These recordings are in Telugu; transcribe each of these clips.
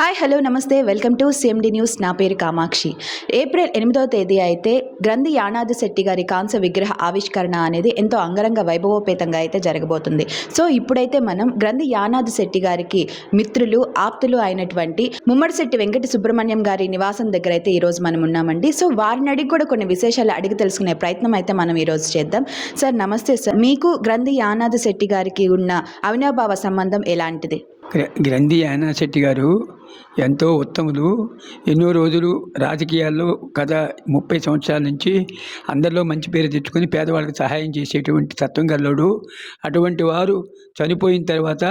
Hi hello నమస్తే. వెల్కమ్ టు సిఎండి న్యూస్ నా పేరు కామాక్షి. ఏప్రిల్ ఎనిమిదవ తేదీ అయితే గ్రంథి యానాది శెట్టి గారి కాంస్య విగ్రహ ఆవిష్కరణ అనేది ఎంతో అంగరంగ వైభవోపేతంగా అయితే జరగబోతుంది. సో ఇప్పుడైతే మనం గ్రంథి యానాది శెట్టి గారికి మిత్రులు ఆప్తులు అయినటువంటి ముమ్మడిశెట్టి వెంకట సుబ్రహ్మణ్యం గారి నివాసం దగ్గర అయితే ఈరోజు మనం ఉన్నామండి. సో వారిని అడిగి కూడా కొన్ని విశేషాలు అడిగి తెలుసుకునే ప్రయత్నం అయితే మనం ఈరోజు చేద్దాం. సార్ నమస్తే సార్ మీకు గ్రంథి యానాది శెట్టి గారికి ఉన్న అవినాభావ సంబంధం ఎలాంటిది? గ్రంథి యానాశెట్టి గారు ఎంతో ఉత్తములు. ఎన్నో రోజులు రాజకీయాల్లో గత ముప్పై సంవత్సరాల నుంచి అందరిలో మంచి పేరు తెచ్చుకొని పేదవాళ్ళకి సహాయం చేసేటువంటి తత్వం గల్లోడు అటువంటి వారు చనిపోయిన తర్వాత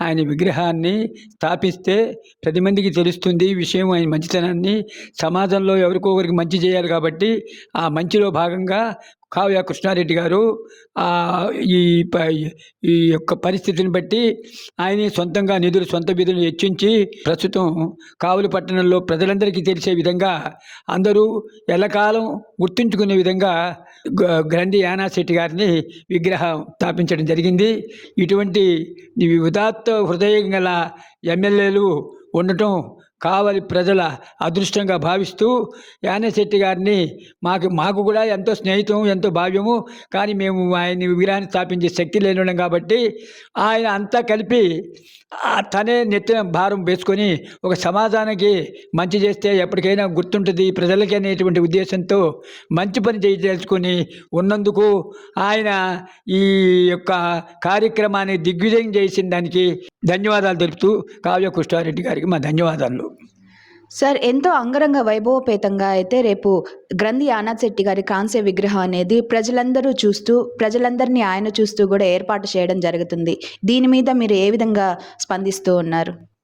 ఆయన విగ్రహాన్ని స్థాపిస్తే ప్రతి మందికి తెలుస్తుంది విషయం. ఆయన మంచితనాన్ని సమాజంలో ఎవరికొకరికి మంచి చేయాలి కాబట్టి ఆ మంచిలో భాగంగా కావ్య కృష్ణారెడ్డి గారు ఈ ప- ఈ యొక్క పరిస్థితిని బట్టి ఆయన సొంతంగా నిధులు సొంత విధులు హెచ్చించి ప్రస్తుతం కావులు పట్టణంలో ప్రజలందరికీ తెలిసే విధంగా అందరూ ఎల్లకాలం గుర్తుంచుకునే విధంగా గ- గ్రంథి యానాశెట్టి గారిని విగ్రహం స్థాపించడం జరిగింది. ఇటువంటి ఉదాత్త హృదయం గల ఎమ్మెల్యేలు ఉండటం కావలి ప్రజల అదృష్టంగా భావిస్తూ యానశెట్టి గారిని మాకు మాకు కూడా ఎంతో స్నేహితం ఎంతో భావ్యము. కానీ మేము ఆయన్ని విగ్రహాన్ని స్థాపించే శక్తి లేని కాబట్టి ఆయన అంతా కలిపి తనే నెత్తిన భారం వేసుకొని ఒక సమాజానికి మంచి చేస్తే ఎప్పటికైనా గుర్తుంటుంది ప్రజలకి అనేటువంటి ఉద్దేశంతో మంచి పని చేయదలుచుకొని ఉన్నందుకు ఆయన ఈ యొక్క కార్యక్రమాన్ని దిగ్విజయం చేసిన దానికి ధన్యవాదాలు తెలుపుతూ కావ్య కృష్ణారెడ్డి గారికి మా ధన్యవాదాలు. సార్ ఎంతో అంగరంగ వైభవపేతంగా అయితే రేపు గ్రంథి ఆనాశెట్టి గారి కాంస్య విగ్రహం అనేది ప్రజలందరూ చూస్తూ ప్రజలందరినీ ఆయన చూస్తూ కూడా ఏర్పాటు చేయడం జరుగుతుంది. దీని మీద మీరు ఏ విధంగా స్పందిస్తూ ఉన్నారు?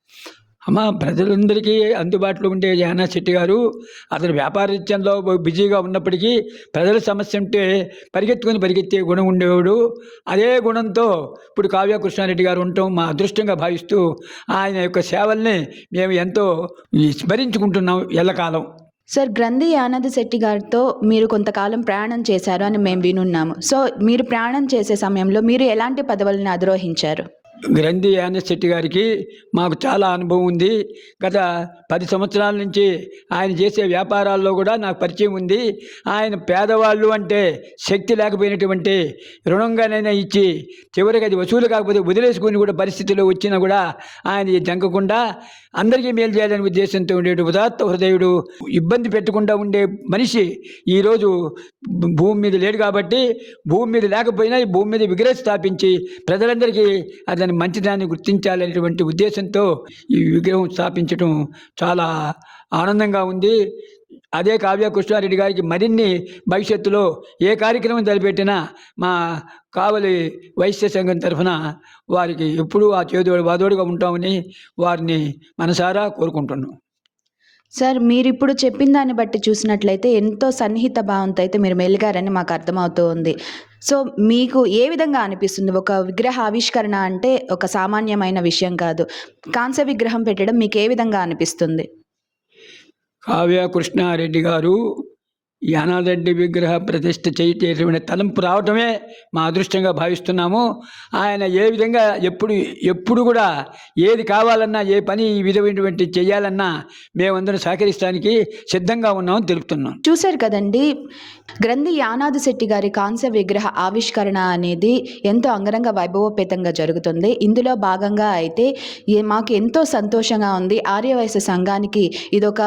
అమ్మ ప్రజలందరికీ అందుబాటులో ఉండే జానా శెట్టి గారు అతను వ్యాపారరీత్యంలో బిజీగా ఉన్నప్పటికీ ప్రజల సమస్య ఉంటే పరిగెత్తుకొని పరిగెత్తే గుణం ఉండేవాడు. అదే గుణంతో ఇప్పుడు కావ్య కృష్ణారెడ్డి గారు ఉండటం మా అదృష్టంగా భావిస్తూ ఆయన యొక్క సేవల్ని మేము ఎంతో స్మరించుకుంటున్నాం ఎల్లకాలం. సార్ గ్రంథి ఆనంద్ శెట్టి గారితో మీరు కొంతకాలం ప్రయాణం చేశారు అని మేము వినున్నాము. సో మీరు ప్రయాణం చేసే సమయంలో మీరు ఎలాంటి పదవులను అధిరోహించారు? గ్రంథి యానశెట్టి గారికి మాకు చాలా అనుభవం ఉంది. గత పది సంవత్సరాల నుంచి ఆయన చేసే వ్యాపారాల్లో కూడా నాకు పరిచయం ఉంది. ఆయన పేదవాళ్ళు అంటే శక్తి లేకపోయినటువంటి రుణంగానైనా ఇచ్చి చివరికి అది వసూలు కాకపోతే వదిలేసుకుని కూడా పరిస్థితిలో వచ్చినా కూడా ఆయన జంకకుండా అందరికీ మేలు చేయాలనే ఉద్దేశంతో ఉండేడు ఉదాత్త హృదయుడు ఇబ్బంది పెట్టకుండా ఉండే మనిషి ఈరోజు భూమి మీద లేడు కాబట్టి భూమి మీద లేకపోయినా ఈ భూమి మీద విగ్రహం స్థాపించి ప్రజలందరికీ అది దాన్ని మంచిదాన్ని గుర్తించాలనేటువంటి ఉద్దేశంతో ఈ విగ్రహం స్థాపించడం చాలా ఆనందంగా ఉంది. అదే కావ్య కృష్ణారెడ్డి గారికి మరిన్ని భవిష్యత్తులో ఏ కార్యక్రమం తలపెట్టినా మా కావలి వైశ్య సంఘం తరఫున వారికి ఎప్పుడూ ఆ చేదోడు వాదోడుగా ఉంటామని వారిని మనసారా కోరుకుంటున్నాం. సార్ మీరు ఇప్పుడు చెప్పిన దాన్ని బట్టి చూసినట్లయితే ఎంతో సన్నిహిత భావంతో అయితే మీరు మెలిగారని మాకు అర్థమవుతూ ఉంది. సో మీకు ఏ విధంగా అనిపిస్తుంది? ఒక విగ్రహ ఆవిష్కరణ అంటే ఒక సామాన్యమైన విషయం కాదు. కాంస్య విగ్రహం పెట్టడం మీకు ఏ విధంగా అనిపిస్తుంది? కావ్య కృష్ణారెడ్డి గారు ఈ విగ్రహ ప్రతిష్ఠ చేయటటువంటి తలంపు రావటమే మా అదృష్టంగా భావిస్తున్నాము. ఆయన ఏ విధంగా ఎప్పుడు ఎప్పుడు కూడా ఏది కావాలన్నా ఏ పని ఈ విధమైనటువంటి చేయాలన్నా మేమందరం సహకరిస్తానికి సిద్ధంగా ఉన్నామని తెలుపుతున్నాం. చూశారు కదండి గ్రంథి యానాది శెట్టి గారి కాంస్య విగ్రహ ఆవిష్కరణ అనేది ఎంతో అంగరంగ వైభవోపేతంగా జరుగుతుంది. ఇందులో భాగంగా అయితే మాకు ఎంతో సంతోషంగా ఉంది. ఆర్యవయస్య సంఘానికి ఇదొక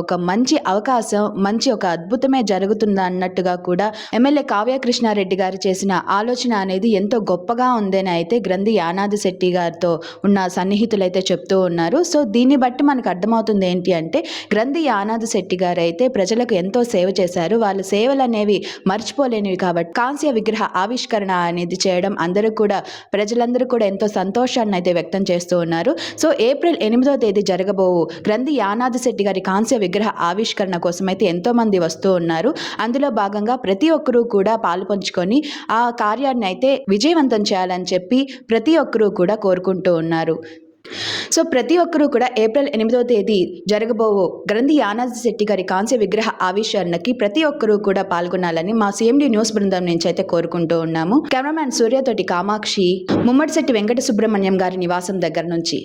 ఒక మంచి అవకాశం మంచి ఒక అద్భుతమైన అద్భుతమే జరుగుతుంది అన్నట్టుగా కూడా ఎమ్మెల్యే కావ్య కృష్ణారెడ్డి గారు చేసిన ఆలోచన అనేది ఎంతో గొప్పగా ఉందని అయితే గ్రంథి యానాది శెట్టి గారితో ఉన్న సన్నిహితులైతే చెప్తూ ఉన్నారు. సో దీన్ని బట్టి మనకు అర్థమవుతుంది ఏంటి అంటే గ్రంథి యానాది శెట్టి గారు అయితే ప్రజలకు ఎంతో సేవ చేశారు. వాళ్ళ సేవలు అనేవి మర్చిపోలేనివి కాబట్టి కాంస్య విగ్రహ ఆవిష్కరణ అనేది చేయడం అందరూ కూడా ప్రజలందరూ కూడా ఎంతో సంతోషాన్ని అయితే వ్యక్తం చేస్తూ ఉన్నారు. సో ఏప్రిల్ ఎనిమిదో తేదీ జరగబోవు గ్రంథి యానాది శెట్టి గారి కాంస్య విగ్రహ ఆవిష్కరణ కోసం అయితే ఎంతో మంది వస్తూ ఉన్నారు. ఉన్నారు. అందులో భాగంగా ప్రతి ఒక్కరూ కూడా పాలు పంచుకొని ఆ కార్యాన్ని అయితే విజయవంతం చేయాలని చెప్పి ప్రతి ఒక్కరూ కూడా కోరుకుంటూ ఉన్నారు. సో ప్రతి ఒక్కరూ కూడా ఏప్రిల్ ఎనిమిదవ తేదీ జరగబోవో గ్రంథి యానాజీ శెట్టి గారి కాంస్య విగ్రహ ఆవిష్కరణకి ప్రతి ఒక్కరూ కూడా పాల్గొనాలని మా సిఎండి న్యూస్ బృందం నుంచి అయితే కోరుకుంటూ ఉన్నాము. కెమెరామ్యాన్ సూర్యతోటి కామాక్షి ముమ్మడిశెట్టి వెంకట సుబ్రహ్మణ్యం గారి నివాసం దగ్గర నుంచి.